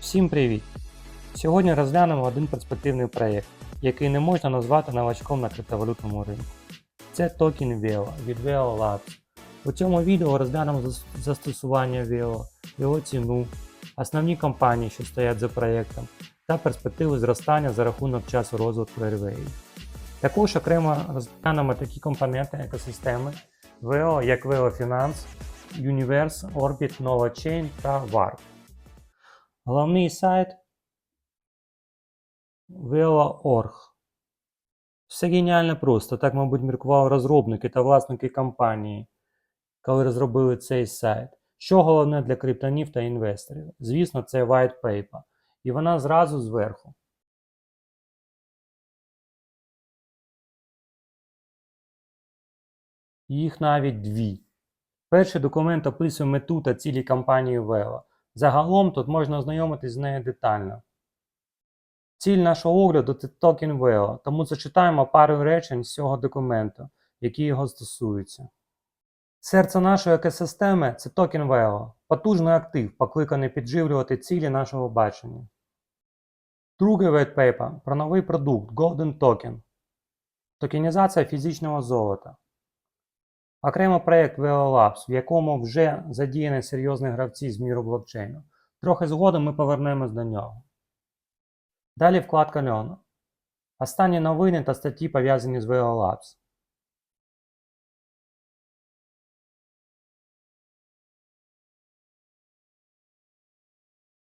Всім привіт! Сьогодні розглянемо один перспективний проєкт, який не можна назвати новачком на криптовалютному ринку. Це токен VEO від VEO Labs. У цьому відео розглянемо зас- застосування VEO, його ціну, основні компанії, що стоять за проєктом, та перспективи зростання за рахунок часу розвитку RWA. Також окремо розглянемо такі компоненти екосистеми VEO, як VEO Finance, Universe, Orbit, NovaChain та Warp. Головний сайт Velo.org. Все геніально просто. Так, мабуть, міркували розробники та власники компанії, коли розробили цей сайт. Що головне для криптонів та інвесторів? Звісно, це white paper. І вона зразу зверху. Їх навіть дві. Перший документ описує мету та цілі компанії Velo. Загалом тут можна ознайомитись з нею детально. Ціль нашого огляду це токен VEO, тому зачитаємо пару речень з цього документу, які його стосуються. Серце нашої екосистеми це токен VEO, потужний актив, покликаний підживлювати цілі нашого бачення. Другий white paper про новий продукт Golden Token. Токенізація фізичного золота. Окремо проєкт VEO Labs, в якому вже задіяні серйозні гравці з міру блокчейну. Трохи згодом ми повернемось до нього. Далі вкладка Льону. Останні новини та статті пов'язані з VEO Labs.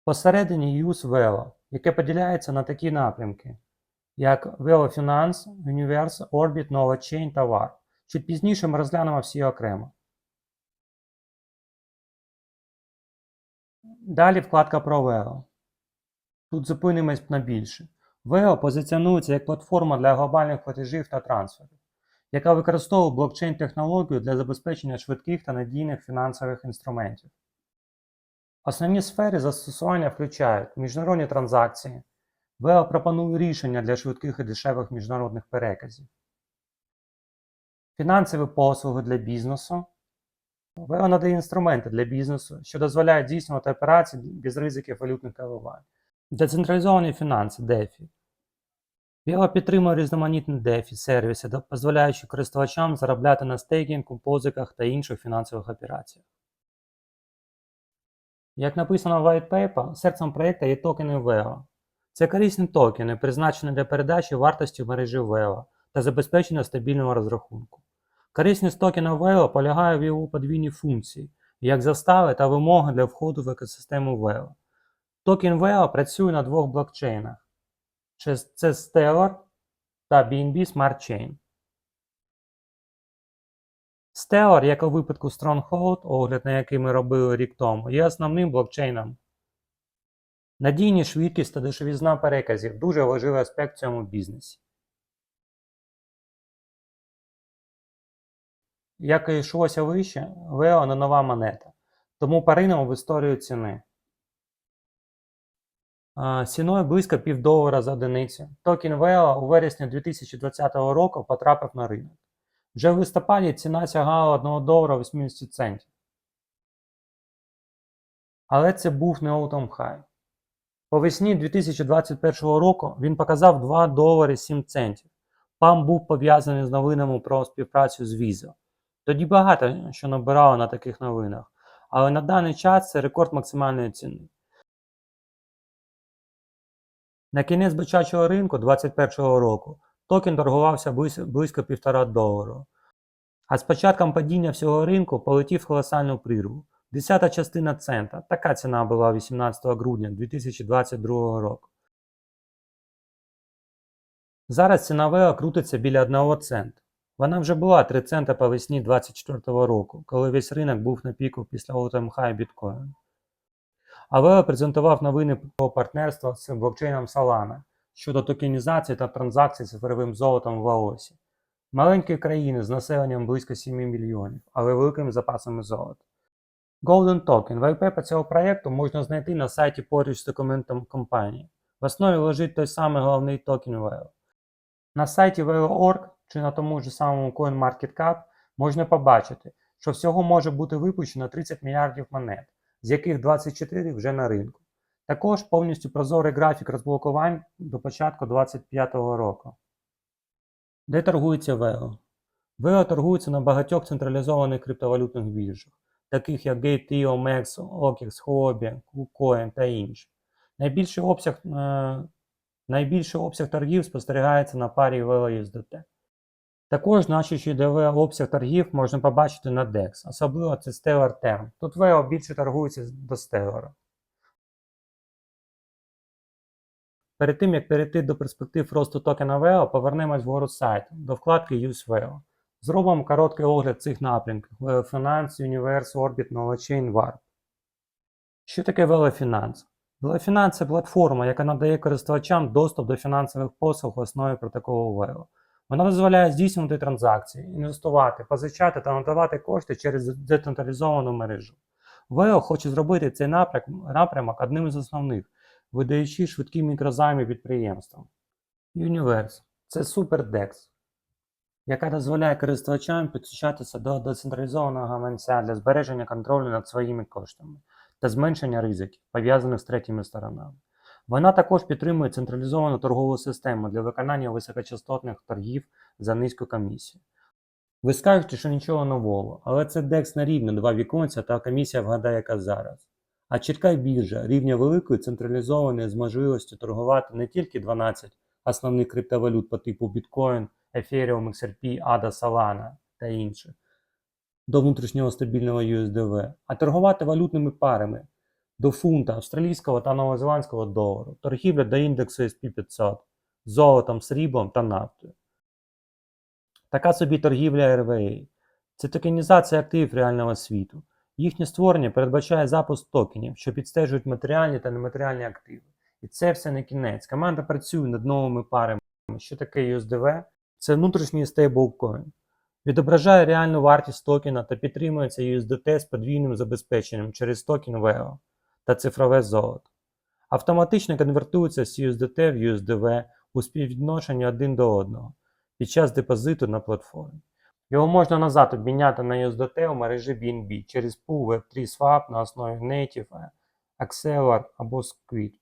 Посередині Use VEO, яке поділяється на такі напрямки, як VEO Finance, Universe, Orbit, NovaChain та VAR. Чуть пізніше ми розглянемо всі окремо. Далі вкладка про VEO. Тут зупинимось на більше. VEO позиціонується як платформа для глобальних платежів та трансферів, яка використовує блокчейн-технологію для забезпечення швидких та надійних фінансових інструментів. Основні сфери застосування включають міжнародні транзакції. VEO пропонує рішення для швидких і дешевих міжнародних переказів. Фінансові послуги для бізнесу. VEO надає інструменти для бізнесу, що дозволяють здійснювати операції без ризиків валютних коливань. Децентралізовані фінанси DeFi. VEO підтримує різноманітні DeFi сервіси, дозволяючи користувачам заробляти на стейкінгу, позиках та інших фінансових операціях. Як написано в white paper, серцем проєкту є токени VEO. Це корисні токени, призначені для передачі вартості в мережі VEO та забезпечення стабільного розрахунку. Корисність токена VEO полягає в його подвійній функції, як застави та вимоги для входу в екосистему VEO. Токен VEO працює на двох блокчейнах. Це Stellar та BNB Smart Chain. Stellar, як у випадку Stronghold, огляд на який ми робили рік тому, є основним блокчейном. Надійність, швидкість та дешевізна переказів дуже важливий аспект в цьому бізнесі. Як і йшлося вище, VEO не нова монета, тому поринемо в історію ціни. Ціною близько півдолара за одиницю. Токен VEO у вересні 2020 року потрапив на ринок. Вже в листопаді ціна сягала 1 долара 80 центів. Але це був не all-time high. По весні 2021 року він показав 2 долари 7 центів. Пам був пов'язаний з новинами про співпрацю з Visa. Тоді багато що набирало на таких новинах, але на даний час це рекорд максимальної ціни. На кінець бичачого ринку 2021 року токен торгувався близько, близько 1,5 долару. А з початком падіння всього ринку полетів колосальну прірву. Десята частина цента. Така ціна була 18 грудня 2022 року. Зараз ціна VEO крутиться біля 1 цента. Вона вже була 3 цента по весні 2024 року, коли весь ринок був на піку після all-time high біткоїну. А VEO презентував новини про партнерство з блокчейном Solana щодо токенізації та транзакцій з цифровим золотом в Лаосі. Маленькі країни з населенням близько 7 мільйонів, але великими запасами золота. Golden Token. Вайпепа цього проєкту можна знайти на сайті поруч з документом компанії. В основі лежить той самий головний токен VEO. На сайті VEO.org чи на тому ж самому CoinMarketCap можна побачити, що всього може бути випущено 30 мільярдів монет, з яких 24 вже на ринку. Також повністю прозорий графік розблокувань до початку 2025 року. Де торгується VEO? VEO торгується на багатьох централізованих криптовалютних біржах, таких як GateIO, MEX, OKEX, Huobi, KuCoin та інші. Найбільший обсяг, е, найбільший обсяг торгів спостерігається на парі VEO. Також значущий ДВ обсяг торгів можна побачити на DEX, особливо це Stellar Term. Тут VEO більше торгується до Stellar. Перед тим, як перейти до перспектив росту токена VEO, повернемось вгору сайту до вкладки Use VEO. Зробимо короткий огляд цих напрямків Finance, Universe, Orbit, NovaChain, Warp. Що таке? VEO Finance – це платформа, яка надає користувачам доступ до фінансових послуг в основі протоколу VEO. Вона дозволяє здійснювати транзакції, інвестувати, позичати та надавати кошти через децентралізовану мережу. VEO хоче зробити цей напрям- напрямок одним із основних, видаючи швидкі мікрозайми підприємствам. Universe – це SuperDex, яка дозволяє користувачам підключатися до децентралізованого гаманця для збереження контролю над своїми коштами та зменшення ризиків, пов'язаних з третіми сторонами. Вона також підтримує централізовану торгову систему для виконання високочастотних торгів за низьку комісію. Ви скажете, що нічого нового, але це DEX на рівні два віконця та комісія вгадає, яка зараз. А чітка біржа рівня великої централізованої з можливістю торгувати не тільки 12 основних криптовалют по типу Bitcoin, Ethereum, XRP, ADA, Solana та інших до внутрішнього стабільного USDV, а торгувати валютними парами до фунта, австралійського та новозеландського долару, торгівля до індексу SP500, золотом, сріблом та нафтою. Така собі торгівля RVA – це токенізація активів реального світу. Їхнє створення передбачає запуск токенів, що підстежують матеріальні та нематеріальні активи. І це все не кінець. Команда працює над новими парами. Що таке USDV? Це внутрішній стейблкоін. Відображає реальну вартість токена та підтримується USDT з подвійним забезпеченням через токен VEO та цифрове золото. Автоматично конвертується з USDT в USDV у співвідношенні один до одного під час депозиту на платформі. Його можна назад обміняти на USDT у мережі BNB через пул Web3 Swap на основі Native, Acceler або Squid.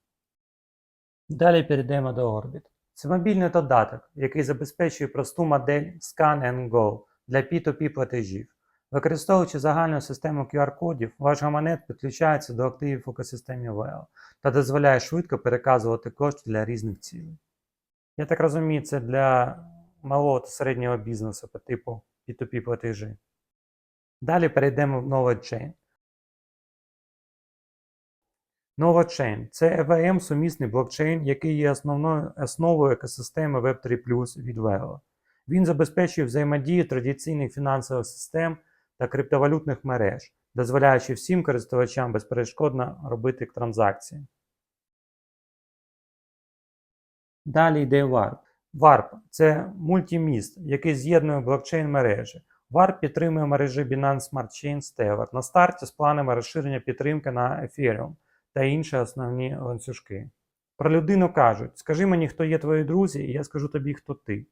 Далі перейдемо до Orbit. Це мобільний додаток, який забезпечує просту модель Scan and Go для P2P платежів. Використовуючи загальну систему QR-кодів, ваш гаманет підключається до активів в екосистемі VEO та дозволяє швидко переказувати кошти для різних цілей. Я так розумію, це для малого та середнього бізнесу по типу P2P платежі. Далі перейдемо в NovaChain. NovaChain – це EVM сумісний блокчейн, який є основною основою екосистеми Web3 від VEO. Він забезпечує взаємодію традиційних фінансових систем та криптовалютних мереж, дозволяючи всім користувачам безперешкодно робити транзакції. Далі йде Warp. Warp – це мультиміст, який з'єднує блокчейн мережі. Warp підтримує мережі Binance Smart Chain Stellar на старті з планами розширення підтримки на Ethereum та інші основні ланцюжки. Про людину кажуть: скажи мені, хто є твої друзі, і я скажу тобі, хто ти.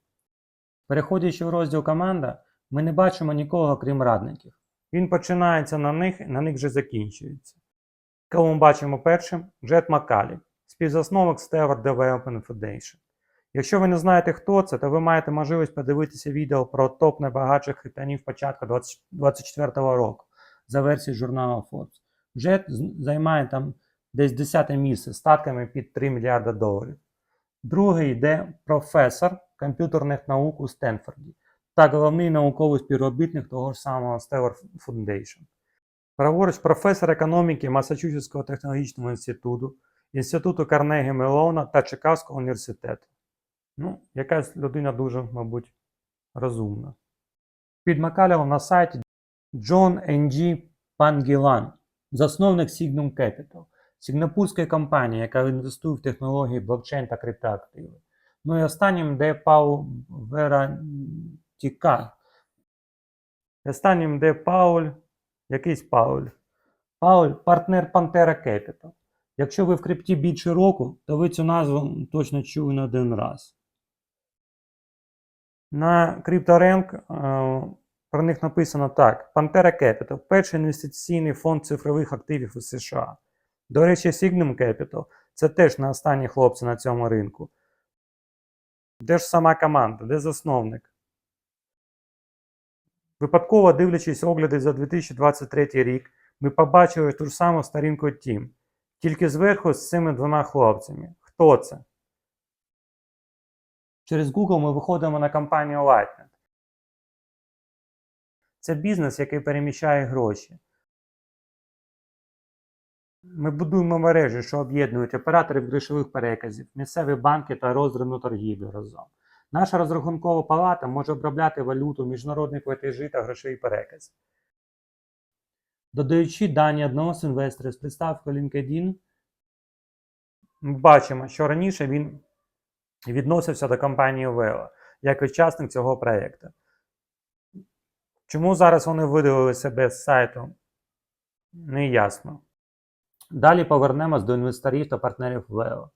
Переходячи в розділ команда, ми не бачимо нікого, крім радників. Він починається на них, на них вже закінчується. Кого ми бачимо першим? Джет Маккалі, співзасновник Stellar Development Foundation. Якщо ви не знаєте, хто це, то ви маєте можливість подивитися відео про топ найбагатших хитанів початку 2024 року за версією журналу Forbes. Джет займає там десь 10 місце статками під 3 мільярда доларів. Другий йде професор комп'ютерних наук у Стенфорді та головний науковий співробітник того ж самого Stellar Foundation. Праворуч професор економіки Масачусетського технологічного інституту, Інституту Карнегі Мелона та Чикагського університету. Ну, якась людина дуже, мабуть, розумна. Під Макалєвом на сайті Джон Н.Джі Пангілан, засновник Signum Capital, сінгапурської компанії, яка інвестує в технології блокчейн та криптоактиви. Ну і останнім йде Пау Вератіка. Останнім йде Пауль, якийсь Пауль. Пауль партнер Pantera Capital. Якщо ви в крипті більше року, то ви цю назву точно чули не один раз. На е, про них написано так: Pantera Capital перший інвестиційний фонд цифрових активів у США. До речі, Signum Capital це теж не останні хлопці на цьому ринку. Де ж сама команда, де засновник? Випадково дивлячись огляди за 2023 рік, ми побачили ту ж саму сторінку Team, тільки зверху з цими двома хлопцями. Хто це? Через Google ми виходимо на компанію Lightnet. Це бізнес, який переміщає гроші. Ми будуємо мережі, що об'єднують операторів грошових переказів, місцеві банки та роздрібну торгівлю разом. Наша розрахункова палата може обробляти валюту, міжнародні платежі та грошові перекази. Додаючи дані одного з інвесторів з приставкою LinkedIn, ми бачимо, що раніше він відносився до компанії Velo як учасник цього проєкту. Чому зараз вони видалили себе з сайту? Неясно. Далі повернемось до інвесторів та партнерів Velo.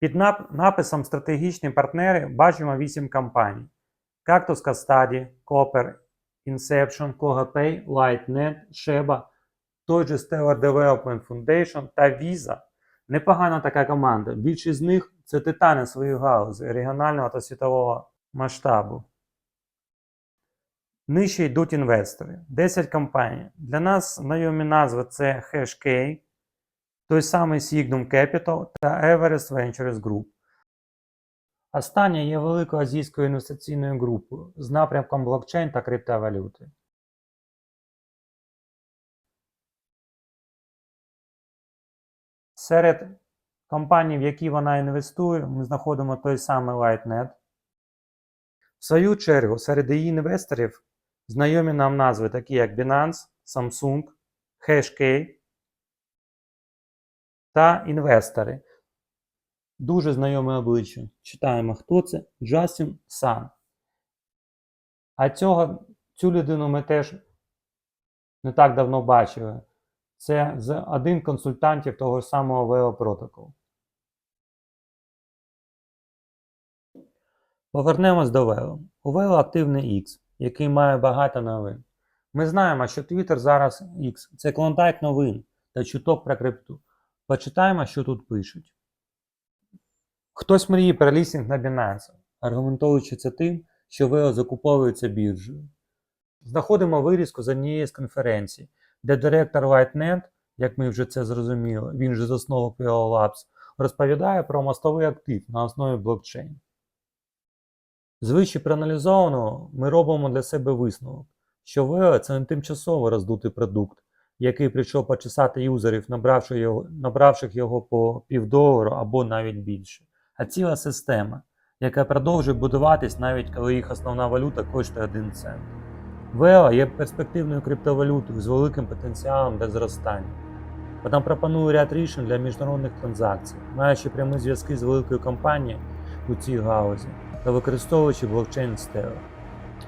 Під написом Стратегічні партнери бачимо 8 компаній: Cactus Custody, Copper, Inception, Kogapay, Lightnet, Sheba, той же Stellar Development Foundation та Visa. Непогана така команда. Більшість з них це титани своєї галузі регіонального та світового масштабу. Нижче йдуть інвестори. 10 компаній. Для нас знайомі назви це HashK, той самий Signum Capital та Everest Ventures Group. Остання є великою азійською інвестиційною групою з напрямком блокчейн та криптовалюти. Серед компаній, в які вона інвестує, ми знаходимо той самий Lightnet. В свою чергу, серед її інвесторів знайомі нам назви такі як Binance, Samsung, HashK та інвестори. Дуже знайоме обличчя. Читаємо, хто це? Джастін Сан. А цього, цю людину ми теж не так давно бачили. Це з один консультантів того ж самого Protocol. Повернемось до VEO. У VEO активний X, який має багато новин. Ми знаємо, що Twitter зараз X це клондайк новин та чуток про крипту. Почитаємо, що тут пишуть. Хтось мріє про лістинг на Binance, аргументуючи це тим, що VEO закуповується біржею. Знаходимо вирізку з однієї з конференцій, де директор Lightnet, як ми вже це зрозуміли, він же засновник VEO Labs, розповідає про мостовий актив на основі блокчейн. З вище проаналізованого ми робимо для себе висновок, що VEO – це не тимчасово роздутий продукт, який прийшов почесати юзерів, набравши його, набравших його по півдолару або навіть більше, а ціла система, яка продовжує будуватись навіть коли їх основна валюта коштує 1 цент. VEO є перспективною криптовалютою з великим потенціалом для зростання. Вона пропонує ряд рішень для міжнародних транзакцій, маючи прямі зв'язки з великою компанією у цій гаузі та використовуючи блокчейн Stellar.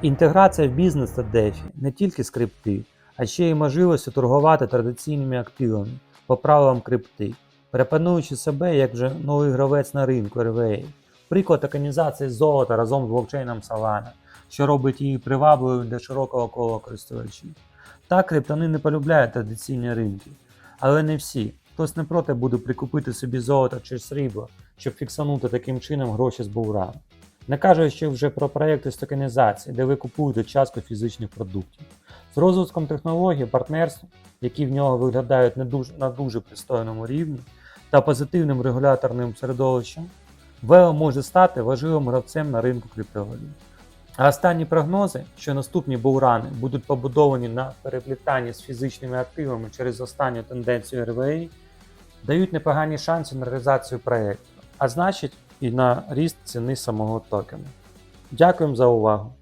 Інтеграція в бізнес та DeFi не тільки скрипти, а ще й можливості торгувати традиційними активами по правилам крипти, пропонуючи себе як вже новий гравець на ринку RVA. Приклад організації золота разом з блокчейном Solana, що робить її привабливою для широкого кола користувачів. Так, криптони не полюбляють традиційні ринки, але не всі. Хтось не проти буде прикупити собі золото чи срібло, щоб фіксанути таким чином гроші з буграну. Не кажучи вже про проекти з токенізації, де ви купуєте частку фізичних продуктів. З розвитком технологій, партнерств, які в нього виглядають не дуже, на дуже пристойному рівні, та позитивним регуляторним середовищем, VEO може стати важливим гравцем на ринку криптовалют. А останні прогнози, що наступні булрани будуть побудовані на переплітанні з фізичними активами через останню тенденцію RVA, дають непогані шанси на реалізацію проєкту, а значить і на ріст ціни самого токена. Дякуємо за увагу!